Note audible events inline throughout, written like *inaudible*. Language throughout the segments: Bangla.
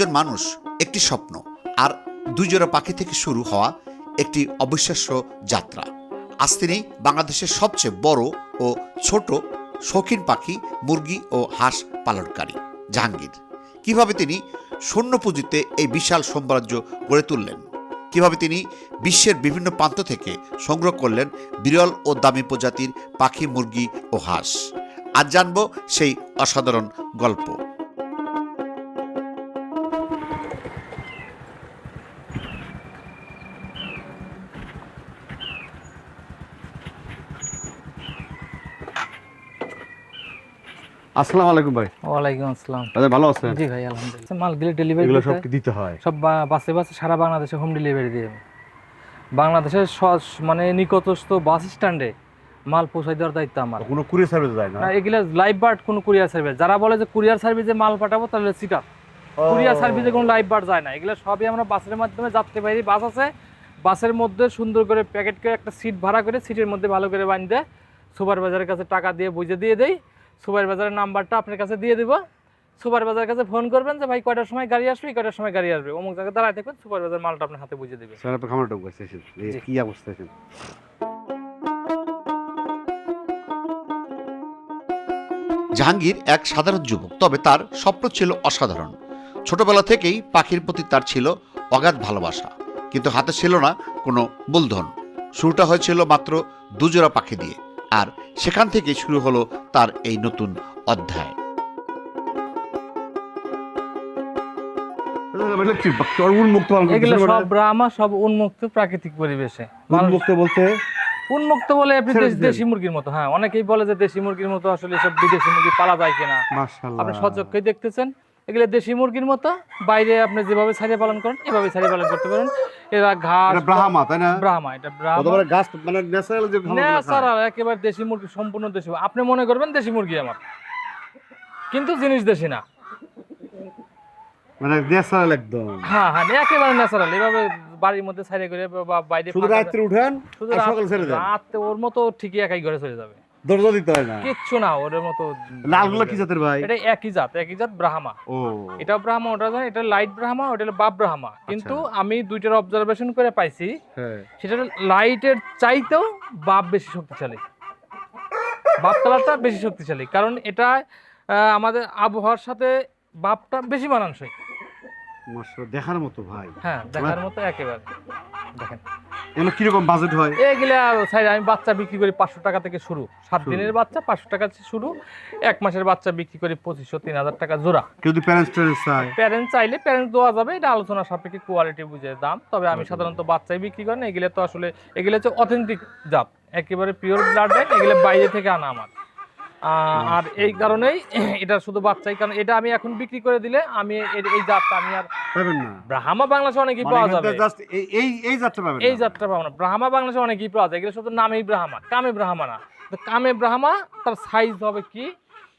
একজন মানুষ, একটি স্বপ্ন আর দুই জোড়া পাখি থেকে শুরু হওয়া একটি অবিশ্বাস্য যাত্রা। আজ তিনি বাংলাদেশের সবচেয়ে বড় ও ছোট শৌখিন পাখি, মুরগি ও হাঁস পালনকারী, জাহাঙ্গীর। কীভাবে তিনি শূন্য পুঁজিতে এই বিশাল সাম্রাজ্য গড়ে তুললেন? কীভাবে তিনি বিশ্বের বিভিন্ন প্রান্ত থেকে সংগ্রহ করলেন বিরল ও দামি প্রজাতির পাখি, মুরগি ও হাঁস? আজ জানব সেই অসাধারণ গল্প। আসসালামু আলাইকুম ভাই। ওয়ালাইকুম আসসালাম। দাদা ভালো আছেন? জি ভাই আলহামদুলিল্লাহ। মালগুলো ডেলিভারি এগুলো সব দিতে হয়? সব বাসে বাসে সারা বাংলাদেশে হোম ডেলিভারি দিয়ে বাংলাদেশের মানে নিকটস্থ বাস স্ট্যান্ডে মাল পৌঁছাই দেওয়ার দায়িত্ব আমার। কোনো কুরিয়ার সার্ভিস যায় না? এগুলো লাইভ বার্ড কোনো কুরিয়ার সার্ভিস যারা বলে যে কুরিয়ার সার্ভিসে মাল পাঠাবো তাহলে সিটার কুরিয়ার সার্ভিসে কোনো লাইভ বার্ড যায় না। এগুলো সবই আমরা বাসের মাধ্যমে যাত্রীবাহী বাস আছে। বাসের মধ্যে সুন্দর করে প্যাকেট করে একটা সিট ভাড়া করে সিটের মধ্যে ভালো করে বাঁধতে সুপারভাইজারের কাছে টাকা দিয়ে বুঝে দিয়ে দেই। সুপারভাইজারের নাম্বারটা আপনার কাছে দিয়ে দিব। দেবো সুপারভাইজারের কাছে ফোন করবেন যে ভাই কয়টার সময় গাড়ি আসবে? কয়টার সময় গাড়ি আসবে? অমুক জায়গায় দাঁড়ায় থাকবেন সুপারভাইজার মালটা আপনার হাতে বুঝে দেবে। স্যার আপনি খামার ঢুকবে। কি অবস্থা জাহাঙ্গীর এক সাধারণ যুবক তবে তার স্বপ্ন ছিল অসাধারণ। ছোটবেলা থেকেই পাখির প্রতি তার ছিল অগাধ ভালোবাসা কিন্তু হাতে ছিল না কোনো মূলধন। শুরুটা হয়েছিল মাত্র দুজোড়া পাখি দিয়ে আর সেখান থেকে শুরু হলো তার এই নতুন অধ্যায়। মানে উন্মুক্ত পালন এগুলো করতেছেন সব ব্রাহ্মা সব উন্মুক্ত প্রাকৃতিক পরিবেশে? উন্মুক্ত বলতে? উন্মুক্ত বলে আপনি দেশ- দেশি মুরগির মতো হ্যাঁ। অনেকেই বলে যে দেশি মুরগির মতো আসলে সব বিদেশি মুরগি পালা যায় কিনা। আপনি সচক্ষে দেখতেছেন। এগুলো দেশি মুরগির মতো। বাইরে আপনি যেভাবে ছাড়িয়ে পালন করেন এভাবে ছাড়িয়ে পালন করতে পারেন। এরা ঘাস ব্রাহ্মা তাই না? ব্রাহ্মা এটা ব্রাহ্মা। গাছ মানে ন্যাচারাল যে। ন্যাচারাল একেবারে দেশি মুরগি সম্পূর্ণ দেশি আপনি মনে করবেন দেশি মুরগি আমার। কিন্তু জিনিস দেশি না। মানে ন্যাচারাল একদম। হ্যাঁ হ্যাঁ একেবারে ন্যাচারাল এভাবে বাড়ির মধ্যে ছাড়িয়ে করে বা বাইরে শুধু রাত্রে উঠেন শুধু সকালে ছেড়ে দেন। রাতে ওর মতো ঠিকই একাই ঘরে চলে যাবে। দরজা দিতে হয় না। কিচ্ছু না ওর মতো লালগুলো কি জাতের ভাই? এটা একই জাত একই জাত ব্রাহ্মা। ও। এটা ব্রাহ্মা ওটা এটা লাইট ব্রাহ্মা ওটা হলো বাপ ব্রাহ্মা। কিন্তু আচ্ছা। আমি দুইটার অবজারভেশন করে পাইছি হ্যাঁ। সেটা লাইটের চাইতেও বাপ বেশি শক্তিশালী। বাপ কালারটা বেশি শক্তিশালী কারণ এটা আহ, আমাদের আবহাওয়ার সাথে বাপটা বেশি মানানসই। মাশাআল্লাহ দেখার মতো ভাই। হ্যাঁ দেখার মতো একেবারে। দেখেন। এগুলো কীরকম বাজেট হয়? এগুলা সাইড আমি বাচ্চা বিক্রি করি পাঁচশো টাকা থেকে শুরু। সাত দিনের বাচ্চা পাঁচশো টাকা থেকে শুরু। এক মাসের বাচ্চা বিক্রি করি পঁচিশশো তিন হাজার টাকা জোড়া। কেউ যদি প্যারেন্টস ট্যারেন্টস চায়? প্যারেন্টস চাইলে প্যারেন্টস দেওয়া যাবে এটা আলোচনা সাপেক্ষে কোয়ালিটি বুঝে দাম। তবে আমি। সাধারণত বাচ্চাই বিক্রি করি না এগুলো তো আসলে এগুলো হচ্ছে অথেন্টিক জাত। একেবারে পিওর ব্লাড এগুলো বাইরে থেকে আনা আমার। আর এই কারণেই *clears throat* এটা শুধু বাচ্চাই কারণ এটা আমি এখন বিক্রি করে দিলে আমি এই জাতটা আমি আর পাবেন না। ব্রাহ্মা বাংলাদেশে অনেকই মানে পাওয়া যাবে। এই এই যাত্রা পাবেন এই না। যাত্রা পাবো না। ব্রাহ্মা বাংলাদেশে অনেকই পাওয়া যায় এগুলো শুধু নামেই ব্রাহ্মা কামে ব্রাহ্মা না। তো কামে ব্রাহ্মা তার সাইজ হবে কি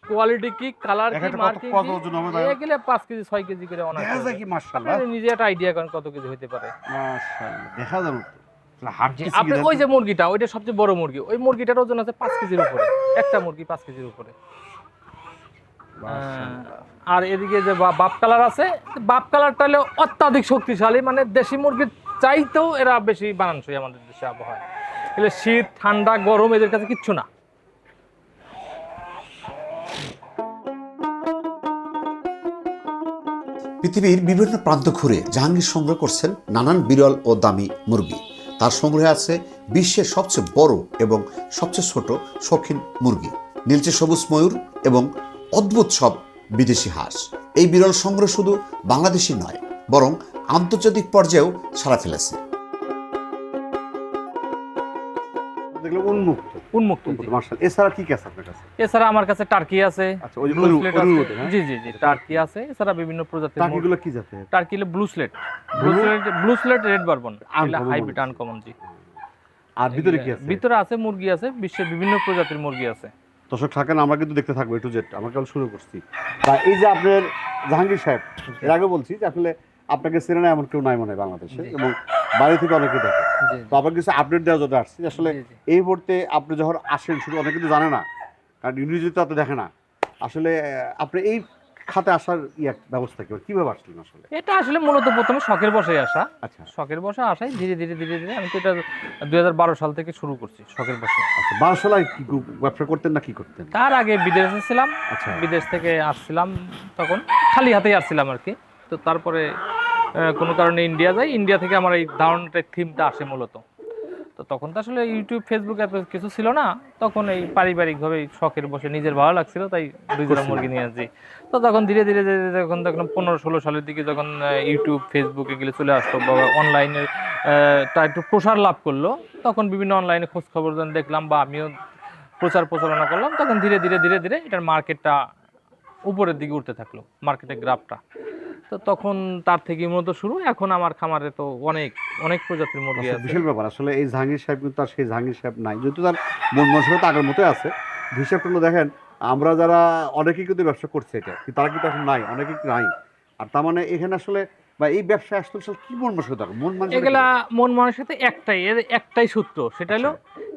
কোয়ালিটি কি কালার কি মার্কিং ভাই? এগুলো পাঁচ কেজি ছয় কেজি করে অনেক দেখা যায় কি মাশাআল্লাহ। নিজে একটা আইডিয়া করেন কত কেজি হতে পারে। মাশাআল্লাহ দেখা যাবে কি আপনি ওই যে মুরগিটা ওইটা সবচেয়ে বড় মুরগি ওই মুরগিটার ওজন আছে পাঁচ কেজির উপরে একটা মুরগি পাঁচ কেজির উপরে। আহ, আর এদিকে যে বা- বাপ কালার আছে বাপ কালারটা হলো অত্যাধিক শক্তিশালী মানে দেশি মুরগির চাইতেও এরা বেশি বানানসই আমাদের দেশে আবহাওয়া এগুলো শীত ঠান্ডা গরম এদের কাছে কিচ্ছু না। পৃথিবীর বিভিন্ন প্রান্ত ঘুরে জাহাঙ্গীর সংগ্রহ করছেন নানান বিরল ও দামি মুরগি। তার সংগ্রহে আছে বিশ্বের সবচেয়ে বড় এবং সবচেয়ে ছোট শৌখিন মুরগি। নীলচে সবুজ ময়ূর এবং অদ্ভুত সব বিদেশি হাঁস। এই বিরল সংগ্রহ শুধু বাংলাদেশি নয়, বরং আন্তর্জাতিক পর্যায়েও সারা ফেলেছে। দেখলাম উন্মুক্ত। উন্মুক্ত। এছাড়া কি কি আছে আপনার কাছে? এছাড়া আমার কাছে টার্কি আছে আচ্ছা ওই হ্যাঁ? জি জি জি টার্কি আছে। এছাড়া বিভিন্ন প্রজাতির মুরগি। টাকিগুলো কি জাতের? টার্কি হলো blue slate blue slate blue slate red bourbon hybrid uncommon জি। আর ভিতরে কি আছে? ভিতরে আছে মুরগি আছে বিশ্বের বিভিন্ন প্রজাতির মুরগি আছে। দর্শক থাকেন আমরা কিন্তু দেখতে থাকব একটু জেড আমরা কেবল শুরু করছি। বা এই যে আপনার জাহাঙ্গীর সাহেব এর আগে বলছি যে আসলে আপনাকে চেনে না এমন কেউ নাই মনে হয় বাংলাদেশে। এবং বাইরে থেকে অনেকে দেখে। তো আপনার কিছু আপডেট দেওয়া জন্য আসছি। আসলে। এই মুহূর্তে আপনি যখন আসেন শুধু অনেকে কিন্তু জানে না কারণ ইংরেজি তো দেখে না। আসলে আপনি এই খাতে আসার ইয়ে ব্যবস্থা কি? কীভাবে আসলেন আসলে? এটা আসলে মূলত প্রথমে শখের বসে আসা। আচ্ছা। শখের বসে আসাই ধীরে ধীরে ধীরে ধীরে। আমি তো এটা দু হাজার বারো সাল থেকে শুরু করছি শখের বসে আচ্ছা বারোশোলায় কি গু- ব্যবসা করতেন না কি করতেন? তার আগে বিদেশে ছিলাম। আচ্ছা। বিদেশ থেকে আসছিলাম তখন। খালি হাতেই আসছিলাম আর কি। তো তারপরে কোনো কারণে ইন্ডিয়া যাই ইন্ডিয়া থেকে আমার এই ধারণাটা থিমটা আসে মূলত। তো তখন তো আসলে ইউটিউব ফেসবুক এত কিছু ছিল না। তখন এই পারিবারিকভাবে শখের বসে নিজের ভালো লাগছিল তাই দুই জোড়া মুরগি নিয়ে আসছি। তো তখন ধীরে ধীরে ধীরে যখন তখন পনেরো ষোলো সালের দিকে যখন ইউটিউব ফেসবুক এগুলো চলে আসতো বা অনলাইনের তা একটু প্রসার লাভ করল তখন বিভিন্ন অনলাইনে খোঁজ খবর যখন দেখলাম বা আমিও প্রচার প্রচারণা করলাম তখন ধীরে ধীরে ধীরে ধীরে এটার মার্কেটটা উপরের দিকে উঠতে থাকল মার্কেটের গ্রাফটা তো তখন তার থেকে মূলত শুরু। এখন আমার খামারে তো অনেক অনেক প্রজাতির মুরগি আচ্ছা, আছে। বিশাল ব্যাপার আসলে এই জাহাঙ্গীর সাহেব কিন্তু আর সেই জাহাঙ্গীর সাহেব নাই। যেহেতু তার মন মানসিকতা আগের মতোই আছে হিসাব করলে দেখেন আমরা যারা অনেকেই কিন্তু ব্যবসা করছে এটা তারা কিন্তু এখন নাই অনেকেই নাই। আর তার মানে এখানে আসলে বা এই ব্যবসা আসলে কি মন মানসিকতা মন মানসিকতা এগুলা মন মানসিকতা একটাই এর একটাই সূত্র সেটা হলো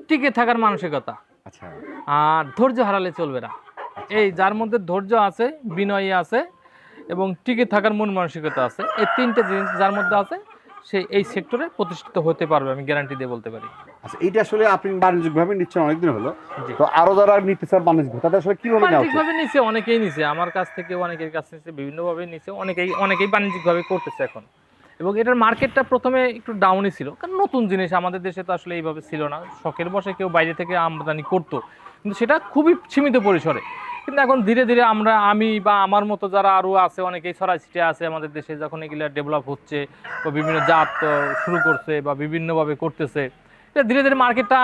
টিকে থাকার মানসিকতা। আচ্ছা। আর ধৈর্য হারালে চলবে না। এই যার মধ্যে ধৈর্য আছে বিনয়ী আছে এবং টিকে থাকার মন মানসিকতা আছে। এই তিনটে জিনিস যার মধ্যে আছে সে এই সেক্টরে প্রতিষ্ঠিত হতে পারবে আমি গ্যারান্টি দিয়ে বলতে পারি। আচ্ছা এইটা আসলে আপনি বাণিজ্যিকভাবে নিচ্ছেন অনেকদিন হলো। তো আরও যারা নিতে চান বাণিজ্যিক তাদের আসলে কীভাবে নেওয়া বাণিজ্যিকভাবে নিছে অনেকেই নিছে। আমার কাছ থেকে অনেকের কাছ থেকে বিভিন্নভাবে নিছে অনেকেই অনেকেই বাণিজ্যিকভাবে করতেছে এখন। এবং এটার মার্কেটটা প্রথমে একটু ডাউনই ছিল কারণ নতুন জিনিস আমাদের দেশে তো আসলে এইভাবে ছিল না। শখের বসে কেউ বাইরে থেকে আমদানি করতো কিন্তু সেটা খুবই সীমিত পরিসরে। কিন্তু এখন ধীরে ধীরে আমরা, আমি বা আমার মতো যারা আরও আছে, অনেকেই ছড়াই ছিটে আছে আমাদের দেশে, যখন এগুলো ডেভেলপ হচ্ছে বা বিভিন্ন জাত শুরু করছে বা বিভিন্নভাবে করতেছে এটা ধীরে ধীরে মার্কেটটা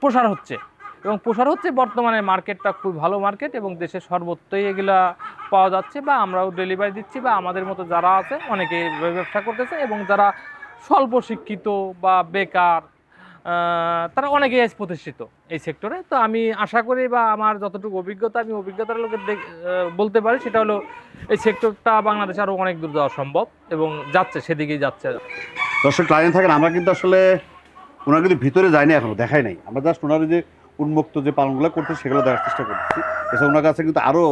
প্রসার হচ্ছে। এবং প্রসার হচ্ছে বর্তমানে মার্কেটটা খুব ভালো মার্কেট এবং দেশের সর্বত্রই এগুলা পাওয়া যাচ্ছে বা আমরাও ডেলিভারি দিচ্ছি বা আমাদের মতো যারা আছে অনেকে ব্যবসা করতেছে এবং যারা স্বল্প শিক্ষিত বা বেকার তারা অনেকেই আজ প্রতিষ্ঠিত এই সেক্টরে তো আমি আশা করি বা আমার যতটুকু অভিজ্ঞতা, আমি অভিজ্ঞতার লোকের বলতে পারি, সেটা হলো এই সেক্টরটা বাংলাদেশে আরও অনেক দূর যাওয়া সম্ভব এবং যাচ্ছে, সেদিকেই যাচ্ছে দর্শক ক্লায়েন্ট থাকেন, আমরা কিন্তু আসলে ওনার কিন্তু ভিতরে যায়নি এখনও, দেখাই নাই। আমরা জাস্ট ওনার যে উন্মুক্ত যে পালনগুলো করছে, সেগুলো দেখার চেষ্টা করছি এছাড়া ওনার কাছে কিন্তু আরও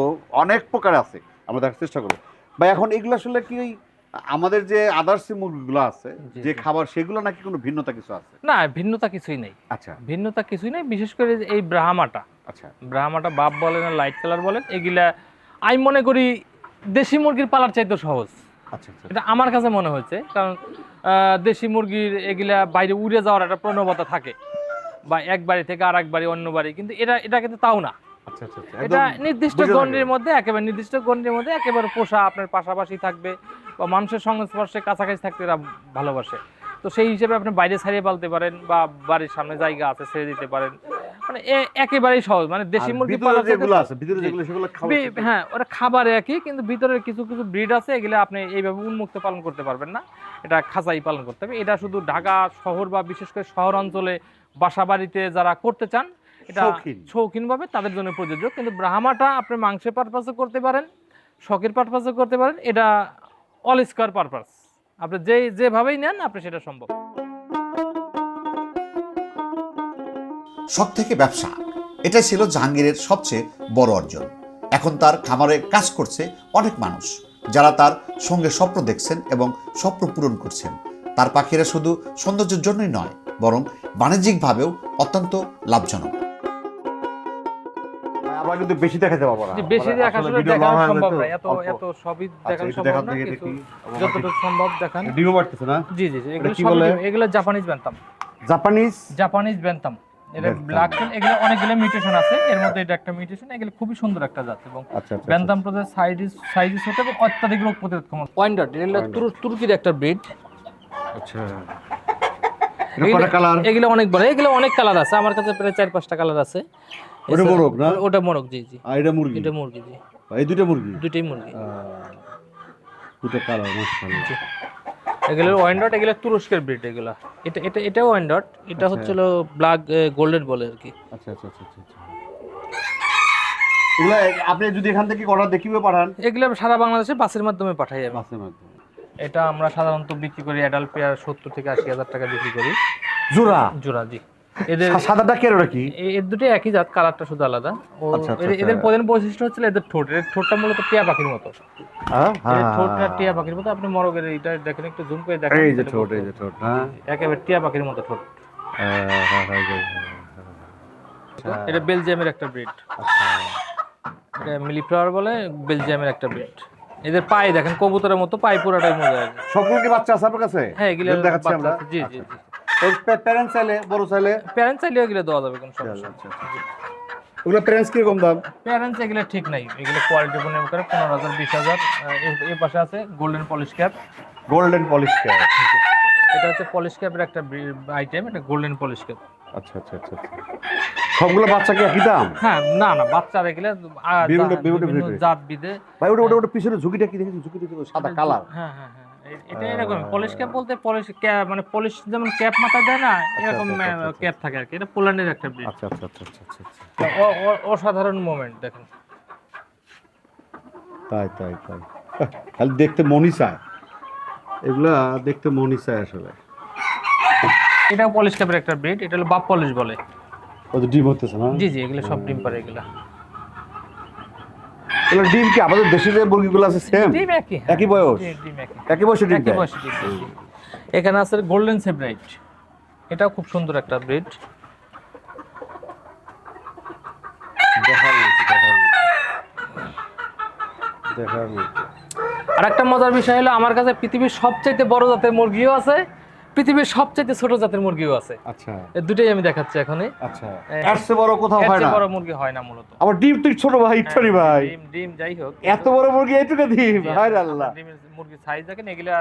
অনেক প্রকার আছে, আমরা দেখার চেষ্টা করব। বা এখন এগুলো আসলে কি আমাদের যে আদার্স মুরগিগুলো আছে যে খাবার সেগুলো নাকি কোনো ভিন্নতা কিছু আছে? না ভিন্নতা কিছুই নেই। আচ্ছা। ভিন্নতা কিছুই নেই বিশেষ করে এই ব্রাহ্মাটা। আচ্ছা। ব্রাহ্মাটা বাপ বলেন আর লাইট কালার বলেন এগুলা আমি মনে করি দেশি মুরগির পালার চাইতে সহজ। আচ্ছা আচ্ছা। এটা আমার কাছে মনে হয়েছে কারণ দেশি মুরগির এগুলা বাইরে উড়ে যাওয়ার একটা প্রণবতা থাকে বা এক বাড়ি থেকে আর এক বাড়ি অন্য বাড়ি কিন্তু এটা এটা কিন্তু তাও না। এটা নির্দিষ্ট গণ্ডির মধ্যে একেবারে নির্দিষ্ট গণ্ডির মধ্যে একেবারে পোষা আপনার পাশাপাশি থাকবে বা মানুষের সংস্পর্শে কাছাকাছি থাকতে এরা ভালোবাসে। তো সেই হিসেবে আপনি বাইরে ছাড়িয়ে পালতে পারেন বা বাড়ির সামনে জায়গা আছে ছেড়ে দিতে পারেন। মানে একেবারেই সহজ। মানে দেশি মুরগি ভিতরে যেগুলো আছে ভিতরে যেগুলো সেগুলো খাবার হ্যাঁ ওরা খাবার একই কিন্তু ভিতরের কিছু কিছু ব্রিড আছে এগুলো আপনি এইভাবে উন্মুক্ত পালন করতে পারবেন না। এটা খাঁচাই পালন করতে হবে। এটা শুধু ঢাকা শহর বা বিশেষ করে শহর অঞ্চলে বাসা বাড়িতে যারা করতে চান এটা শৌখিন। শৌখিনভাবে তাদের জন্য প্রযোজ্য। কিন্তু ব্রাহ্মাটা আপনি মাংসের পারপাসও করতে পারেন শখের পারপাসও করতে পারেন এটা অল স্কোয়ার পারপাস আপনি যে যেভাবেই নেন আপনি সেটা সম্ভব। শখ থেকে ব্যবসা এটাই ছিল জাহাঙ্গীরের সবচেয়ে বড় অর্জন। এখন তার খামারে কাজ করছে অনেক মানুষ যারা তার সঙ্গে স্বপ্ন দেখছেন এবং স্বপ্ন পূরণ করছেন। তার পাখিরা শুধু সৌন্দর্যের জন্যই নয় বরং বাণিজ্যিকভাবেও অত্যন্ত লাভজনক। আমরা কিন্তু বেশি দেখাতে পারব না। বেশি দেখা আসলে আসলে video দেখানো long হয়ে সম্ভব না। এত এত সবই আচ্ছা, দেখানো সম্ভব না কিছু যতটুকু সম্ভব দেখান। ডিমও বাড়তেছে না? জি জি এগুলো কি বলে? এগুলো Japanese bantam Japanese Japanese bantam এটা। ব্ল্যাক এগুলো অনেকগুলো মিউটেশন আছে। এর মধ্যে এটা একটা মিউটেশন এগুলো খুবই সুন্দর একটা জাত এবং ব্যান্তাম প্রজাতির সাইজ সাইজ ছোট এবং অত্যাধিক রোগ প্রতিরোধ ক্ষমতা। এগুলো তুর- তুর্কির একটা ব্রিড আচ্ছা। কালার এগুলো অনেক বড়। এগুলো অনেক কালার আছে। আমার কাছে প্রায় চার পাঁচটা কালার আছে। ওটা মোরগ না? ওটা মোরগ জি জি। আর এটা মুরগি? এটা মুরগি জি। এই দুটো মুরগি? দুটোই মুরগি। দুটো কালার মাশাআল্লাহ। এগুলো ওয়াইন্ডট এগুলো তুরস্কের ব্রিড এগুলো। এটা এটা এটাও ওয়াইন্ডট এটা আচ্ছা। হচ্ছিল ব্ল্যাক গোল্ডেন বলে আর কি। আচ্ছা আচ্ছা আচ্ছা আচ্ছা আচ্ছা। এগুলা আপনি যদি এখান থেকে অর্ডার দেখিবে পাঠান? এগুলো সারা বাংলাদেশে বাসের মাধ্যমে পাঠাই আমি। বাসের মাধ্যমে। এটা আমরা সাধারণত বিক্রি করি অ্যাডাল্ট পেয়ার সত্তর থেকে আশি হাজার টাকা বিক্রি করি। জোড়া? জোড়া জি। এদের সাদাটা কে এর দুটো একই জাত কালারটা শুধু আলাদা। ও আচ্ছা, আচ্ছা, এদের- আচ্ছা। প্রধান বৈশিষ্ট্য হচ্ছে এদের ঠোঁট। ঠোঁটটা মূলত টিয়া পাখির মতো। হ্যাঁ, হ্যাঁ, ঠোঁটটা হ্যাঁ। টিয়া পাখির মতো। আপনি মরগের এইটা দেখেন একটু জুম করে দেখেন। এই যে ঠোঁট এই যে ঠোঁট হ্যাঁ। একেবারে টিয়া পাখির মতো ঠোঁট। এটা বেলজিয়ামের একটা ব্রিড। আচ্ছা। এটা মিলিফ্লাওয়ার বলে বেলজিয়ামের একটা ব্রিড। এদের পায়ে দেখেন কবুতরের মতো পায়ে পুরাটাই মজা। আছে সবগুলো কি বাচ্চা আছে আপনার কাছে? হ্যাঁ এগুলো দেখাচ্ছি আমরা। জি জি জি। প্যারেন্টস চাইলে বড় চাইলে। প্যারেন্টস চাইলে এগুলো দেওয়া যাবে কোনো সমস্যা আচ্ছা, ওগুলো প্যারেন্টস কীরকম দাম? প্যারেন্টস এগুলো ঠিক নাই। এগুলো কোয়ালিটি উপর নির্ভর করে পনেরো হাজার বিশ হাজার। এই পাশে আছে golden Polish cap golden Polish cap এটা হচ্ছে পলিশ ক্যাপের একটা আইটেম এটা গোল্ডেন পলিশ ক্যাপ আচ্ছা আচ্ছা আচ্ছা আচ্ছা। সবগুলো বাচ্চা কি একই দাম? হ্যাঁ না না বাচ্চারা এগুলো আহ, বিভিন্ন- জাত বিদে ভাই ওটা ওটা ওটা পিছনে ঝুঁকিটা কি দেখেছি ঝুঁকিটা সাদা কালার হ্যাঁ হ্যাঁ হ্যাঁ। এটা এরকম পলিশ ক্যাপ বলতে পলিশ মানে পলিশ যেমন ক্যাপ মাথায় দেয় না এরকম আচ্ছা, আচ্ছা, আচ্ছা। ক্যাপ থাকে আর কি। এটা পোল্যান্ডের একটা ব্রিড আচ্ছা আচ্ছা আচ্ছা আচ্ছা আচ্ছা আচ্ছা। অসাধারণ মোমেন্ট দেখেন। তাই তাই তাই। আহ, খালি দেখতে মনই চায় এগুলা দেখতে মনই চায় আসলে। এটাও পলিশ ক্যাপের একটা ব্রিড এটা হলো বাপ পলিশ বলে। ও তো ডিম হতেছে না? জি জি এগুলো সব ডিম পারে এগুলো। এগুলো ডিম কি? আমাদের দেশি যে মুরগিগুলো আছে সেম ডিম একই হ্যাঁ। একই বয়স? ডিম- একই। একই বয়সে ডিম একই? বয়সী ডিম এখানে আছে গোল্ডেন সেব্রাইট এটাও খুব সুন্দর একটা ব্রিড। আর একটা মজার বিষয় হলো আমার কাছে পৃথিবীর সবচাইতে বড় জাতের মুরগিও আছে। পৃথিবীর সবচেয়ে ছোট জাতের মুরগিও আছে। আচ্ছা। দুটোই আমি দেখাচ্ছি এখন আচ্ছা। এর বড় কোথাও হয় না? বড় মুরগি হয় না মূলত। আবার ডিম তুই ছোট ভাই ইচ্ছানি ভাই। ডিম ডিম যাই হোক। এত বড় মুরগি এইটুকু ডিম? হায় রে আল্লাহ। ডিম মুরগি সাইজ দেখেন এগুলা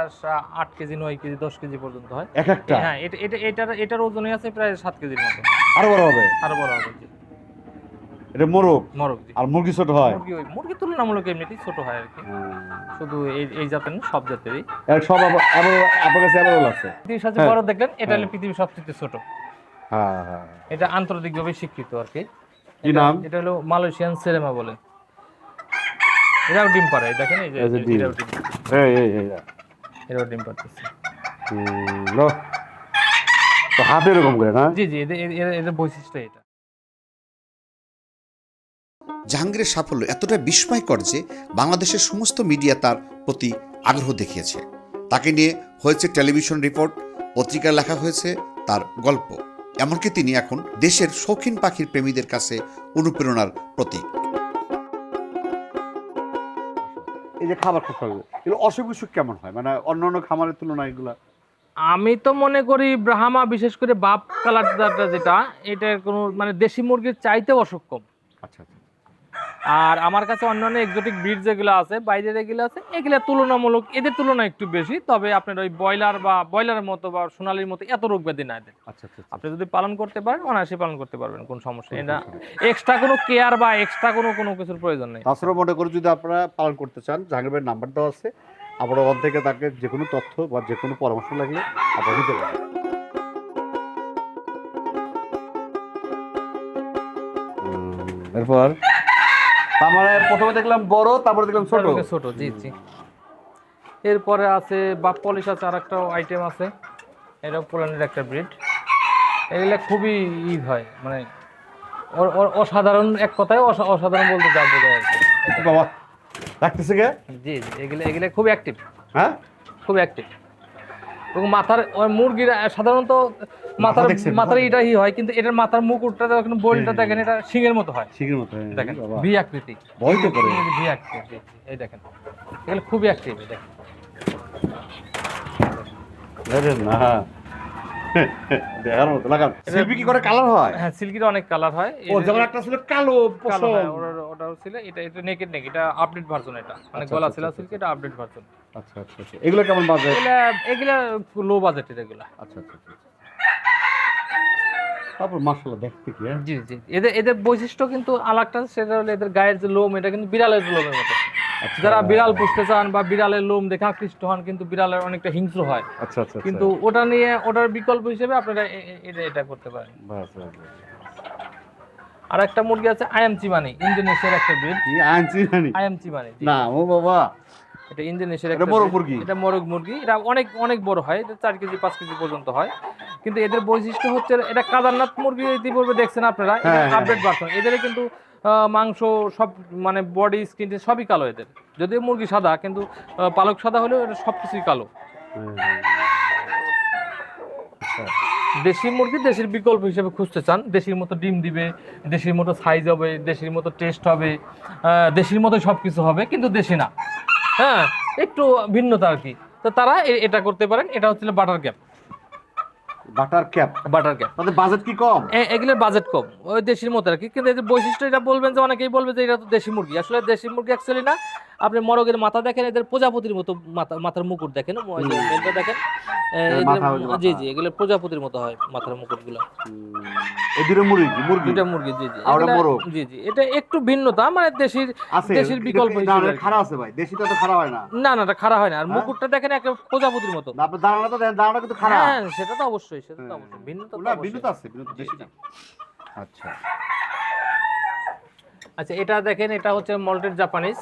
8 কেজি 9 কেজি দশ কেজি পর্যন্ত হয়। এক একটা? হ্যাঁ এটা এটা এটার এটার ওজনই আছে প্রায় 7 কেজির মতো। আরও বড় হবে? আরও বড় হবে এটা মোরগ। মরক জি। আর মুরগি ছোট হয়। মুরগি ওই মুরগি তুলনামূলক এমনিতেই ছোট হয় আর কি শুধু এই এই জাতের না সব জাতেরই। এর সব আপনার কাছে অ্যাভেলেবল আছে? পৃথিবীর সবচেয়ে হ্যাঁ। বড় দেখলেন এটা হলো হ্যাঁ। পৃথিবীর সবচেয়ে ছোট। হ্যাঁ হ্যাঁ। এটা আন্তর্জাতিকভাবে স্বীকৃত আর কি কি নাম? এটা হলো মালয়েশিয়ান সেরেমা বলে। এরাও ডিম পারে দেখেন এই যে। এরাও ডিম এই এই এই এরাও ডিম পারতেছে হুম, লো। তো হাতে এরকম করে না? জি জি এদের বৈশিষ্ট্য এটা। জাহাঙ্গীরের সাফল্য এতটা বিস্ময়কর যে বাংলাদেশের সমস্ত মিডিয়া তার প্রতি আগ্রহ দেখিয়েছে। তাকে নিয়ে হয়েছে টেলিভিশন রিপোর্ট পত্রিকায় লেখা হয়েছে তার গল্প। এমনকি তিনি এখন দেশের শৌখিন পাখির প্রেমীদের কাছে অনুপ্রেরণার প্রতীক। এই যে খাবার খুব খাবে এগুলো অসুখ বিসুখ কেমন হয়? মানে অন্য অন্য খামারের তুলনায় এগুলা? আমি তো মনে করি ব্রাহ্মা বিশেষ করে বাপ কালারটা যেটা এটার কোনো মানে দেশি মুরগির চাইতে অসুখ কম আচ্ছা আচ্ছা। আর আমার কাছে অন্যান্য এক্সোটিক ব্রিড যেগুলো আছে বাইরের এগুলো আছে এগুলো তুলনামূলক এদের তুলনা একটু বেশি তবে আপনার ওই ব্রয়লার বা ব্রয়লারের মতো বা সোনালির মতো এত রোগ ব্যাধি না এদের। আচ্ছা আচ্ছা আপনি যদি পালন করতে পারেন অনায়াসে পালন করতে পারবেন কোনো সমস্যা নেই। এটা এক্সট্রা কোনো কেয়ার বা এক্সট্রা কোনো কোনো কিছুর প্রয়োজন নেই। তাছাড়া মনে করে যদি আপনারা পালন করতে চান জাহাঙ্গীর নাম্বার দেওয়া আছে আপনারা ওখান থেকে তাকে যে কোনো তথ্য বা যে কোনো পরামর্শ লাগলে আপনারা নিতে পারেন এরপর? তার মানে প্রথমে দেখলাম বড় তারপরে দেখলাম ছোট। ছোট জি জি। এরপরে আছে বাপ পলিশ আছে আর একটা আইটেম আছে। এটা পোল্যান্ডের একটা ব্রিড এগুলা খুবই ই হয় মানে অসাধারণ এক কথায় অসা- অসাধারণ বলতে যা বোঝায় আর কি। বাবা রাখতেছে কে? জি এগুলো এগুলো খুব অ্যাক্টিভ হ্যাঁ? খুব অ্যাক্টিভ এবং মাথার মুরগির সাধারণত মাথার মাথার মাথা- এটাই হয় কিন্তু এটার মাথার মুকুটটা দেখেন বোলটা হ্যাঁ, দেখেন এটা শিঙের মতো হয়। শিখের মতো হ্যাঁ, দেখেন ভি আকৃতি। ভয় তো করে। ভি আকৃতি এই দেখেন। এগুলো খুবই অ্যাক্টিভ দেখেন। আরে না। দেখার মতো লাগান। শিল্পী কি করে কালার হয়? হ্যাঁ সিল্কির অনেক কালার হয়। ও যেমন একটা ছিল কালো পশম। হয়, ওটাও ছিল এটা এটা নেকেড নেক এটা আপডেট ভার্সন এটা। মানে আচ্ছা, গলা আচ্ছা, ছিল আচ্ছা, সিল্ক এটা আপডেট ভার্সন আচ্ছা আচ্ছা আচ্ছা। এগুলো কেমন বাজে এগুলা এগুলা লো বাজেটের এগুলা। আচ্ছা আচ্ছা আচ্ছা তারপর মাশাআল্লাহ দেখতে কি হ্যাঁ? জি জি। এদের এদের বৈশিষ্ট্য কিন্তু আলাদা সেটা হলো এদের গায়ের যে লোম এটা কিন্তু বিড়ালের লোমের মতো। আচ্ছা। যারা বিড়াল পুষতে চান বা বিড়ালের লোম দেখে আকৃষ্ট হন কিন্তু বিড়ালের অনেকটা হিংস্র হয়। আচ্ছা আচ্ছা কিন্তু ওটা নিয়ে ওটার বিকল্প হিসেবে আপনারা এটা এটা করতে পারেন। আর একটা মুরগি আছে আয়াম চিমানি ইন্দোনেশিয়ার একটা ব্রিড। কি আনছি জানি আয়াম চিমানি জি। না ও বাবা। এটা ইন্দোনেশিয়ার একটা মোরগ মুরগি? এটা মোরগ মুরগি। এটা অনেক অনেক বড় হয় এটা চার কেজি পাঁচ কেজি পর্যন্ত হয়। কিন্তু এদের বৈশিষ্ট্য হচ্ছে এটা কাদারনাথ মুরগি ইতিপূর্বে দেখছেন আপনারা হ্যাঁ, হ্যাঁ, আপডেট ভার্সন এদের কিন্তু মাংস সব মানে বডি স্কিন সবই কালো এদের। যদিও মুরগি সাদা কিন্তু পালক সাদা হলেও এটা সব কিছুই কালো দেশি মুরগি দেশের বিকল্প হিসেবে খুঁজতে চান। দেশির মতো ডিম দিবে, দেশির মতো সাইজ হবে, দেশির মতো টেস্ট হবে দেশির মতো সব কিছু হবে, কিন্তু দেশি না। হ্যাঁ একটু ভিন্নতা আর কি। তো তারা এটা করতে পারেন। এটা হচ্ছে butter cap. Butter cap butter cap তাদের বাজেট কি কম? এগুলোর বাজেট কম। ওই দেশির মতো আর কি। কিন্তু এদের বৈশিষ্ট্য এটা বলবেন যে অনেকেই বলবে যে এটা তো দেশি মুরগি। আসলে দেশি মুরগি অ্যাকচুয়ালি না আপনি মরগের মাথা দেখেন এদের প্রজাপতির মতো মাথা মাথার মুকুট দেখেন। মেলটা দেখেন এ, এর এদের- মাথা ওই যে জি জি এগুলো প্রজাপতির মতো হয় মাথার মুকুটগুলো। এই দুটো মুরগি মুরগি? জি জি। আর মোরগ। জি জি। এটা একটু ভিন্নতা মানে দেশির দেশির বিকল্প না, আছে ভাই। দেশিটা তো হয় না। না না এটা হয় না। আর হ্যাঁ? মুকুটটা দেখেন একটা প্রজাপতির মতো। না, আপনার দাঁড়ানো তো দাঁড়ানো কিন্তু খারাপ হ্যাঁ সেটা তো অবশ্যই। সেটা তো হ্যাঁ। অবশ্যই। ভিন্নতা না অবশ্যই। বিদ্যুৎ আছে জি, দেশিটা জি। আচ্ছা। আচ্ছা এটা দেখেন এটা হচ্ছে মল্টেড জাপানিজ।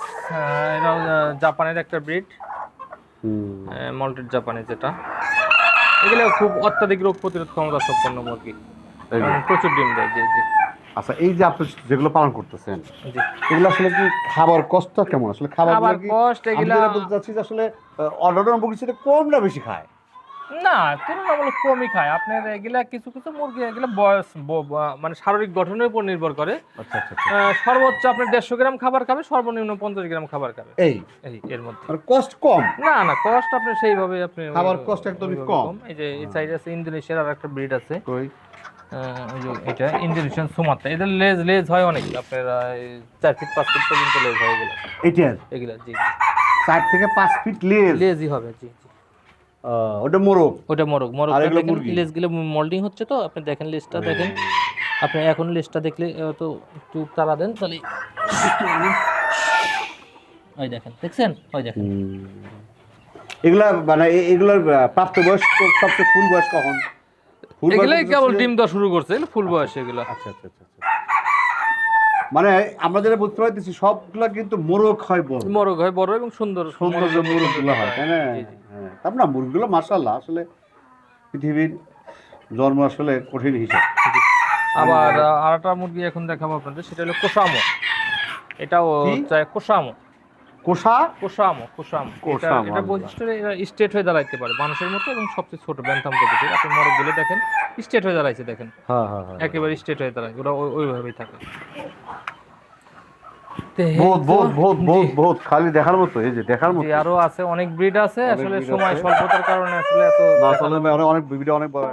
এটা জাপানের একটা ব্রিড। মল্টেড জাপানিজ এটা। এগুলো খুব অত্যাধিক রোগ প্রতিরোধ ক্ষমতা সম্পন্ন মুরগি। প্রচুর ডিম দেয় জি জি। আচ্ছা এই যে আপনি যেগুলো পালন করতেছেন এগুলো আসলে কি খাবার কষ্ট কেমন? আসলে খাবার কষ্ট এগুলা বলতে চাচ্ছি যে আসলে অর্ডার সেটা কম না বেশি খায়? না তুলনামূলক কমই খায়। আপনার এগুলা কিছু কিছু মুরগি এগুলা বয়স মানে শারীরিক গঠনের উপর নির্ভর করে। আচ্ছা আচ্ছা আচ্ছা। সর্বোচ্চ আপনার দেড়শো গ্রাম খাবার খাবে সর্বনিম্ন পঞ্চাশ গ্রাম খাবার খাবে। এই? এই এর মধ্যে। আর কষ্ট কম? না না কষ্ট আপনি সেইভাবে আপনি খাবার cost একদমই কম। এই যে এই সাইডে আছে ইন্দোনেশিয়ার আর একটা ব্রিড আছে। কই? আহ, ওই যে এটা ইন্দোনেশিয়ান সুমাত্রা। এদের লেজ লেজ হয় অনেক। আপনার চার ফিট পাঁচ ফিট পর্যন্ত লেজ হয় এগুলো। এটার? এগুলা জি। চার থেকে পাঁচ ফিট লেজ? লেজই হবে জি। ওটা মোরগ। ওটা মোরগ। মোরগ লেজগুলো মোল্ডিং হচ্ছে তো? আপনি দেখেন লেজটা দেখেন। আপনি এখন লেজটা দেখলে তো একটু তারা দেন তাহলে ওই দেখেন দেখছেন? ওই দেখেন। এগুলা মানে এগুলোর প্রাপ্তবয়স্ক সবচেয়ে ফুল বয়স কখন? এগুলাই কেবল ডিম দেওয়া শুরু করছে ফুল বয়স এগুলো। আচ্ছা আচ্ছা আচ্ছা আচ্ছা। মানে আমরা যেটা বুঝতে পারতেছি সবগুলা কিন্তু মোরগ হয় বড়। মোরগ হয় বড় এবং সুন্দর সৌন্দর্য মুরগগুলো হয় তাই না। হ্যাঁ তারপর না মুরগিগুলো মার্শাল্লাহ আসলে পৃথিবীর জন্ম আসলে কঠিন হিসাব। আবার আরেকটা মুরগি এখন দেখাবো আপনাদের সেটা হলো কোষামো। এটাও কোষামো। কোষা? কোষামো কোষামো। এটা বৈশিষ্ট্য স্টেট হয়ে দাঁড়াইতে পারে মানুষের মতো এবং সবচেয়ে ছোট ব্যান্থাম প্রকৃতির আপনি মরকগুলো দেখেন স্টেট হয়ে দাঁড়াইছে দেখেন। হ্যাঁ হ্যাঁ হ্যাঁ একেবারে স্টেট হয়ে দাঁড়ায় ওরা ওইভাবেই থাকে। বহুত বহুত বহুত বহুত বহুত খালি দেখার মতো এই যে দেখার মতো। আরও আছে অনেক ব্রিড আছে আসলে সময় স্বল্পতার কারণে আসলে এত না আসলে অনেক অনেক ভিডিও অনেক বড়।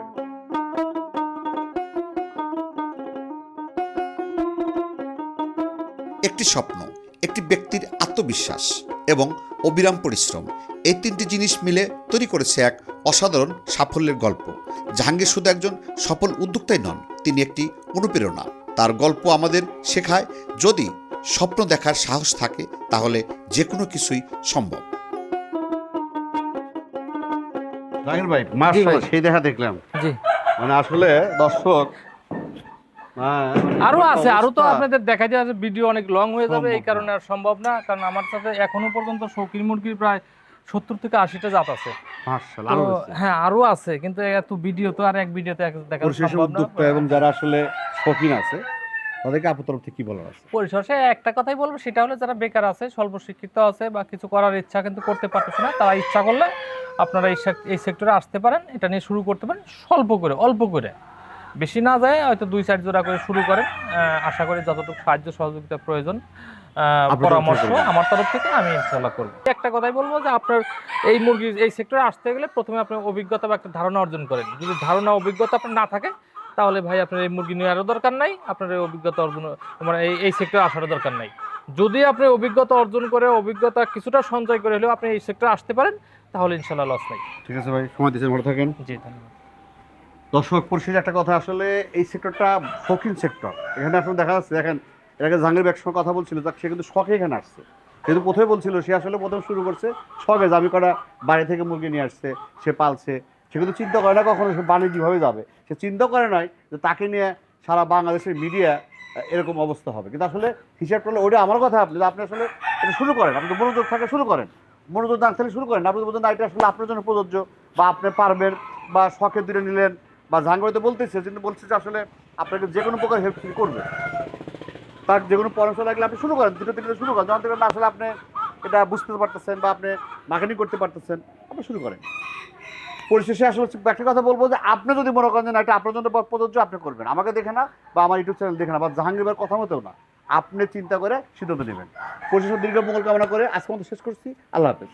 একটি স্বপ্ন একটি ব্যক্তির আত্মবিশ্বাস এবং অবিরাম পরিশ্রম এই তিনটি জিনিস মিলে তৈরি করেছে এক অসাধারণ সাফল্যের গল্প। জাহাঙ্গীর শুধু একজন সফল উদ্যোক্তাই নন তিনি একটি অনুপ্রেরণা। তার গল্প আমাদের শেখায় যদি স্বপ্ন দেখার সাহস থাকে তাহলে যে কোনো কিছুই সম্ভব। ভাই সেই দেখা দেখলাম। জি। মানে আসলে দর্শক হ্যাঁ, আরও আছে আরও তো আপনাদের দেখা যায় যে ভিডিও অনেক লং হয়ে যাবে এই কারণে আর সম্ভব না কারণ আমার সাথে এখনও পর্যন্ত শৌখিন মুরগির প্রায় সত্তর থেকে আশিটা জাত আছে। হ্যাঁ আরও আছে কিন্তু এত ভিডিও তো আর এক ভিডিওতে দেখা সম্ভব না। এবং যারা আসলে শৌখিন আছে তাদেরকে আপনার তরফ থেকে কি বলার আছে? পরিশেষে একটা কথাই বলব সেটা হলো যারা বেকার আছে স্বল্প শিক্ষিত আছে বা কিছু করার ইচ্ছা কিন্তু করতে পারতেছে না তারা ইচ্ছা করলে আপনারা এই এই সেক্টরে আসতে পারেন এটা নিয়ে শুরু করতে পারেন স্বল্প করে অল্প করে। বেশি না যায় হয়তো দুই চার জোড়া করে শুরু করেন আশা করি যতটুকু সাহায্য সহযোগিতা প্রয়োজন পরামর্শ আমার তরফ থেকে আমি ইনশাল্লাহ করব। একটা কথাই বলব যে আপনার এই মুরগির এই সেক্টরে আসতে গেলে প্রথমে আপনার অভিজ্ঞতা বা একটা ধারণা অর্জন করেন। যদি ধারণা অভিজ্ঞতা আপনার না থাকে তাহলে ভাই আপনার এই মুরগি নেওয়ারও দরকার নাই? আপনার এই অভিজ্ঞতা অর্জন মানে এই এই সেক্টরে আসারও দরকার নাই। যদি আপনি অভিজ্ঞতা অর্জন করে অভিজ্ঞতা কিছুটা সঞ্চয় করে হলেও আপনি এই সেক্টরে আসতে পারেন তাহলে ইনশাল্লাহ লস নাই। ঠিক আছে ভাই সময় দিয়েছেন ভালো থাকেন। জি ধন্যবাদ। দর্শক পরিশেষে একটা কথা আসলে এই সেক্টরটা শৌখিন সেক্টর এখানে আসলে দেখা যাচ্ছে দেখেন এর আগে জাহাঙ্গীর কথা বলছিল যাক সে কিন্তু শখে এখানে আসছে। কিন্তু প্রথমে বলছিল সে আসলে প্রথম শুরু করছে শখে যে আমি কটা বাইরে থেকে মুরগি নিয়ে আসছে সে পালছে। সে কিন্তু চিন্তা করে না কখনো সে বাণিজ্যিকভাবে যাবে। সে চিন্তা করে নয় যে তাকে নিয়ে সারা বাংলাদেশের মিডিয়া এরকম অবস্থা হবে। কিন্তু আসলে হিসাব করলে ওটা আমার কথা আপনি আপনি আসলে এটা শুরু করেন। আপনি মনোযোগ থাকে শুরু করেন। মনোযোগ না থাকলে শুরু করেন আপনি বলছেন না, এটা আসলে আপনার জন্য প্রযোজ্য বা আপনি পারবেন বা শখের দূরে নিলেন। বা জাহাঙ্গীর বলতেছে, কিন্তু বলছে যে আসলে আপনাকে যে কোনো প্রকার হেল্প করবে। তার যে কোনো পরামর্শ লাগলে আপনি শুরু করেন দুটো তিনটে শুরু করেন। যখন থেকে আসলে আপনি এটা বুঝতে পারতেছেন বা আপনি মার্কেটিং করতে পারতেছেন। আপনি শুরু করেন। পরিশেষে আসলে একটা কথা বলব যে আপনি যদি মনে করেন যে না, এটা আপনার জন্য প্রযোজ্য, আপনি করবেন। আমাকে দেখে না বা আমার ইউটিউব চ্যানেল দেখে না, বা জাহাঙ্গীর কথা মতেও না। আপনি চিন্তা করে সিদ্ধান্ত নেবেন। পরিশেষে দীর্ঘ মঙ্গল কামনা করে আজকে মতো শেষ করছি। আল্লাহ হাফেজ।